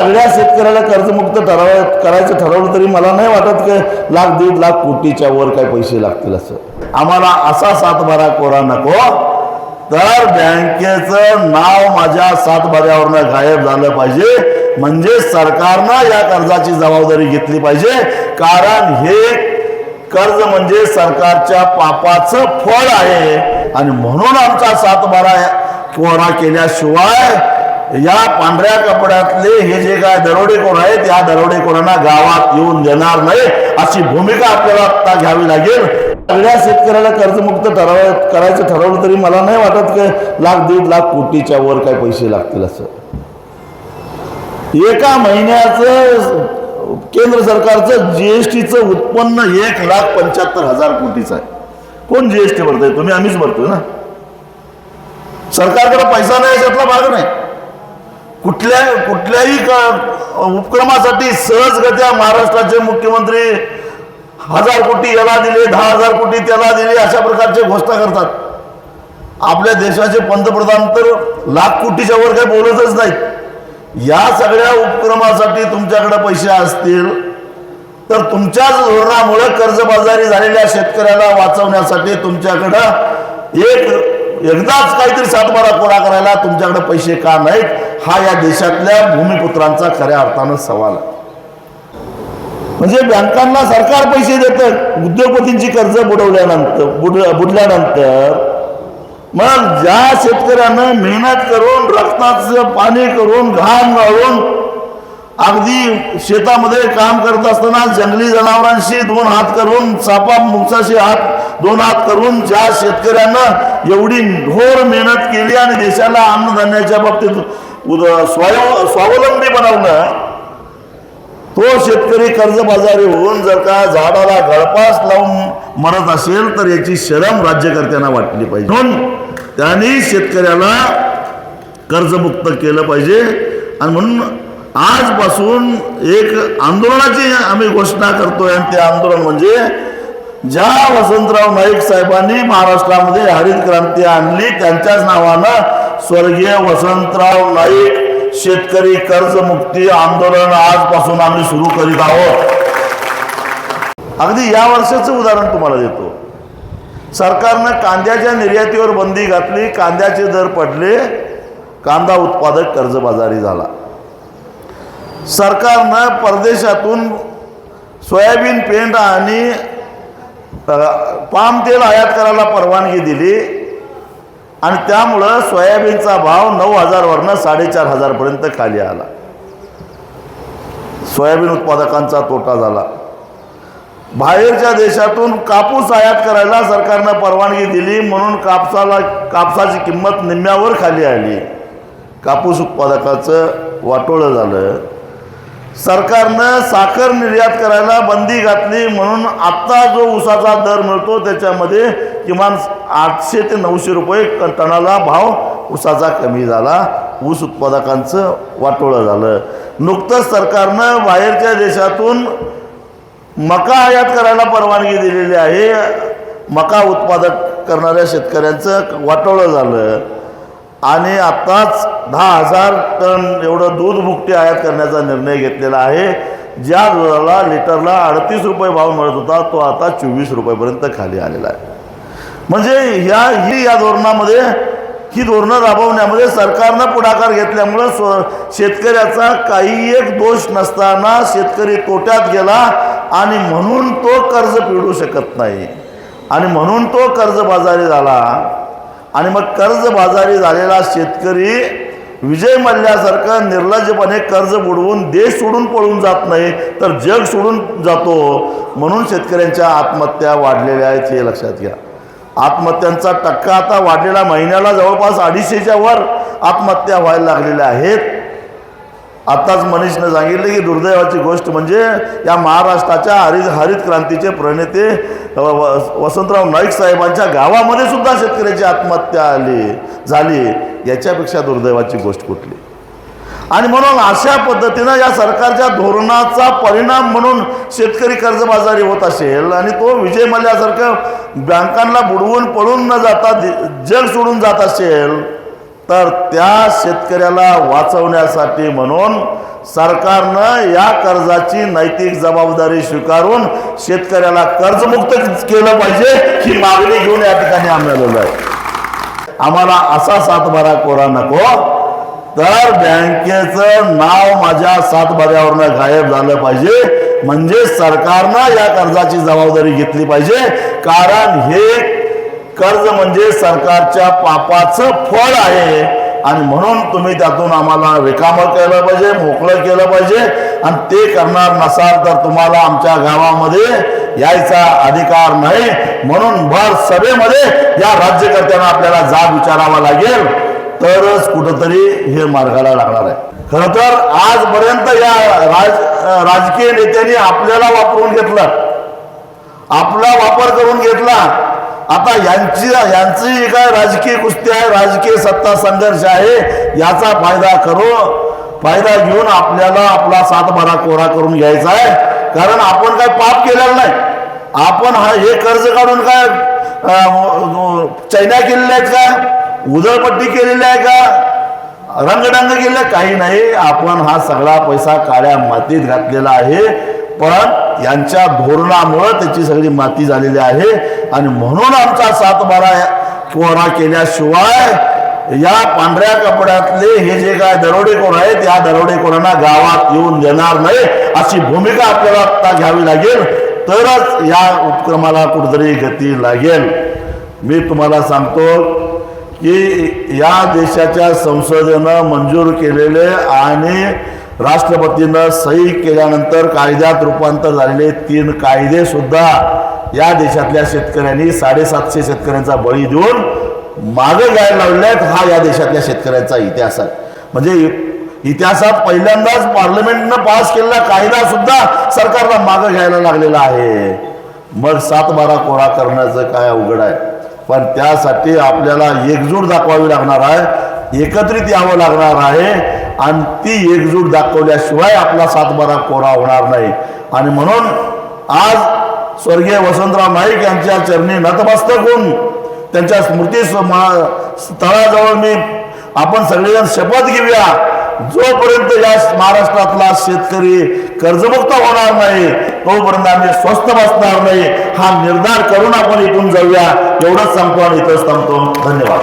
सगळ्या शेतकऱ्याला कर्जमुक्त ठराव करायचं ठरवलं तरी मला नाही वाटत की लाख दीड लाख कोटीच्या वर काय पैसे लागतील असं. आम्हाला असा सातबारा कोरा नको. तर बँकेचं नाव माझ्या सातबाऱ्यावरनं गायब झालं पाहिजे. म्हणजे सरकारनं या कर्जाची जबाबदारी घेतली पाहिजे. कारण हे कर्ज म्हणजे सरकारच्या पापाचं फळ आहे. आणि म्हणून आमचा सातबारा कोरा केल्याशिवाय या पांढऱ्या कपड्यातले हे जे काय दरोडेखोर आहेत या दरोडेखोरांना गावात येऊन देणार नाही अशी भूमिका आपल्याला आता घ्यावी लागेल. सगळ्या शेतकऱ्याला कर्जमुक्त ठराव करायचं ठरवलं तरी मला नाही वाटत की लाख दीड लाख कोटीच्या वर काय पैसे लागतील असं. एका महिन्याचं केंद्र सरकारचं जीएसटीचं उत्पन्न एक लाख पंच्याहत्तर हजार कोटीचं आहे. कोण जीएसटी भरतोय? तुम्ही आम्हीच भरतोय ना? सरकारकडे पैसा नाही याच्यातला भाग नाही. कुठल्या कुठल्याही क- उपक्रमासाठी सहजगत्या महाराष्ट्राचे मुख्यमंत्री हजार कोटी याला दिले दहा हजार कोटी त्याला दिले अशा प्रकारचे घोषणा करतात. आपल्या देशाचे पंतप्रधान तर लाख कोटीच्या वर काही बोलतच नाहीत. या सगळ्या उपक्रमासाठी तुमच्याकडे पैसे असतील तर तुमच्याच धोरणामुळे कर्जबाजारी झालेल्या शेतकऱ्याला वाचवण्यासाठी तुमच्याकडं एक एकदाच काहीतरी सातबारा कोरा करायला तुमच्याकडे पैसे का नाहीत? हा या देशातल्या भूमिपुत्रांचा खऱ्या अर्थानं सवाल आहे. म्हणजे बँकांना सरकार पैसे देतं उद्योगपतींची कर्ज बुडवल्यानंतर बुड बुडल्यानंतर मग ज्या शेतकऱ्यानं मेहनत करून रक्ताचं पाणी करून घाम गाळून अगदी शेतामध्ये काम करत असताना जंगली जनावरांशी दोन हात करून सापा मुंगसाशी हात दोन हात करून ज्या शेतकऱ्यानं एवढी घोर मेहनत केली आणि देशाला अन्नधान्याच्या बाबतीत उद- स्वयं स्वावलंबी बनवलं तो शेतकरी कर्जबाजारी होऊन जर का झाडाला गळपास लावून मरत असेल तर याची शरम राज्यकर्त्यांना वाटली पाहिजे. म्हणून त्यांनी शेतकऱ्याला कर्जमुक्त केलं पाहिजे. आणि म्हणून आजपासून एक आंदोलनाची आम्ही घोषणा करतोय. आणि ते आंदोलन म्हणजे ज्या वसंतराव नाईक साहेबांनी महाराष्ट्रामध्ये हरित क्रांती आणली त्यांच्याच नावानं स्वर्गीय वसंतराव नाईक शेतकरी कर्जमुक्ती आंदोलन आजपासून आम्ही सुरू करीत आहोत. अगदी या वर्षाचं उदाहरण तुम्हाला देतो. सरकारनं कांद्याच्या निर्यातीवर बंदी घातली कांद्याचे दर पडले कांदा उत्पादक कर्जबाजारी झाला. सरकारनं परदेशातून सोयाबीन पेंड आणि पाम तेल आयात करायला परवानगी दिली. आणि त्यामुळं सोयाबीनचा भाव नऊ हजारवरनं साडेचार हजारपर्यंत खाली आला. सोयाबीन उत्पादकांचा तोटा झाला. बाहेरच्या देशातून कापूस आयात करायला सरकारनं परवानगी दिली म्हणून कापसाला कापसाची किंमत निम्म्यावर खाली आली. कापूस उत्पादकाचं वाटोळं झालं. सरकारनं साखर निर्यात करायला बंदी घातली म्हणून आत्ता जो ऊसाचा दर मिळतो त्याच्यामध्ये किमान आठशे ते नऊशे रुपये टनाला भाव ऊसाचा कमी झाला. ऊस उत्पादकांचं वाटोळं झालं. नुकतंच सरकारनं बाहेरच्या देशातून मका आयात करायला परवानगी दिलेली आहे. मका उत्पादक करणाऱ्या शेतकऱ्यांचं वाटोळं झालं. आणि आत्ताच दहा हजार टन एवढं दूध भुकटी आयात करण्याचा निर्णय घेतलेला आहे. ज्या दुधाला लिटरला अडतीस रुपये भाव मिळत होता तो आता चोवीस रुपयेपर्यंत खाली आलेला आहे. म्हणजे ह्या ही या धोरणामध्ये ही धोरणं राबवण्यामध्ये सरकारनं पुढाकार घेतल्यामुळं स्व शेतकऱ्याचा काही एक दोष नसताना शेतकरी तोट्यात गेला आणि म्हणून तो कर्ज फेडू शकत नाही. आणि म्हणून तो कर्जबाजारी झाला. आणि मग कर्जबाजारी झालेला शेतकरी विजय मल्ल्यासारखं निर्लज्जपणे कर्ज बुडवून देश सोडून पळून जात नाही तर जग सोडून जातो. म्हणून शेतकऱ्यांच्या आत्महत्या वाढलेल्या आहेत हे लक्षात घ्या. आत्महत्यांचा टक्का आता वाढलेला महिन्याला जवळपास अडीचशेच्या वर आत्महत्या व्हायला लागलेल्या आहेत. आत्ताच मनीषनं सांगितलं की दुर्दैवाची गोष्ट म्हणजे या महाराष्ट्राच्या हरित हरित क्रांतीचे प्रणेते व- वसंतराव नाईक साहेबांच्या गावामध्ये सुद्धा शेतकऱ्याची आत्महत्या आली झाली. याच्यापेक्षा दुर्दैवाची गोष्ट कुठली? आणि म्हणून अशा पद्धतीनं या सरकारच्या धोरणाचा परिणाम म्हणून शेतकरी कर्जबाजारी होत असेल आणि तो विजय मल्ल्यासारखं बँकांना बुडवून पळून न जाता जग सोडून जात असेल तर त्या शेतकऱ्याला वाचवण्यासाठी म्हणून सरकारनं या कर्जाची नैतिक जबाबदारी स्वीकारून शेतकऱ्याला कर्जमुक्त केलं पाहिजे ही मागणी घेऊन या ठिकाणी आम्ही आहे. आम्हाला असा सातबारा कोरा नको. तर बँकेचं नाव माझ्या सातबाऱ्यावरनं गायब झालं पाहिजे. म्हणजे सरकारनं या कर्जाची जबाबदारी घेतली पाहिजे. कारण हे कर्ज म्हणजे सरकारच्या पापाचं फळ आहे. आणि म्हणून तुम्ही त्यातून आम्हाला रिकामं केलं पाहिजे मोकळं केलं पाहिजे. आणि ते करणार नसाल तर तुम्हाला आमच्या गावामध्ये यायचा अधिकार नाही. म्हणून भर सभेमध्ये या राज्यकर्त्यांना आपल्याला जाब विचारावा लागेल. तरच कुठंतरी हे मार्गाला लागणार आहे. खरं तर आजपर्यंत या राज राजकीय नेत्यांनी आपल्याला वापरून घेतलं. आपला वापर करून घेतला. आता यांची यांची जी काय राजकीय कुस्ती आहे राजकीय सत्ता संघर्ष आहे याचा फायदा करू. फायदा घेऊन आपल्याला आपला सातबारा कोरा करून घ्यायचा आहे. कारण आपण काय पाप केलेलं नाही. आपण हा हे कर्ज काढून काय चैन्या केलेल्या आहेत का? उधळपट्टी केलेली आहे का? रंगडंग केलं काही नाही. आपण हा सगळा पैसा काळ्या मातीत घातलेला आहे. पण यांच्या धोरणामुळं त्याची सगळी माती झालेली आहे. आणि म्हणून आमचा सातबारा कोरा केल्याशिवाय या पांढऱ्या कपड्यातले हे जे काय दरोडेखोर आहेत या दरोडेखोरांना गावात येऊन देणार नाही अशी भूमिका आपल्याला आता घ्यावी लागेल. तरच या उपक्रमाला कुठेतरी गती लागेल. मी तुम्हाला सांगतो की या देशाच्या संसदेनं मंजूर केलेले आणि राष्ट्रपतीनं सही केल्यानंतर कायद्यात रूपांतर झालेले तीन कायदे सुद्धा या देशातल्या शेतकऱ्यांनी साडेसातशे शेतकऱ्यांचा बळी देऊन मागे घ्यायला लावल्यात आहेत हा या देशातल्या शेतकऱ्यांचा इतिहास आहे. म्हणजे इतिहासात पहिल्यांदाच पार्लमेंटनं पास केलेला कायदा सुद्धा सरकारला मागे घ्यायला लागलेला आहे. मग सात बारा कोरा करण्याचं काय अवघड आहे? पण त्यासाठी आपल्याला एकजूट दाखवावी लागणार आहे एकत्रित यावं लागणार आहे. आणि ती एकजूट दाखवल्याशिवाय आपला सातबारा कोरा होणार नाही. आणि म्हणून आज स्वर्गीय वसंतराव नाईक यांच्या चरणी नतमस्तक होऊन त्यांच्या स्मृती स्थळाजवळ मी आपण सगळेजण शपथ घेऊया. जोपर्यंत या महाराष्ट्रातला शेतकरी कर्जमुक्त होणार नाही तोपर्यंत आम्ही स्वस्त बसणार नाही हा निर्धार करून आपण इथून जाऊया. एवढंच सांगतो आणि इथंच थांबतो. धन्यवाद.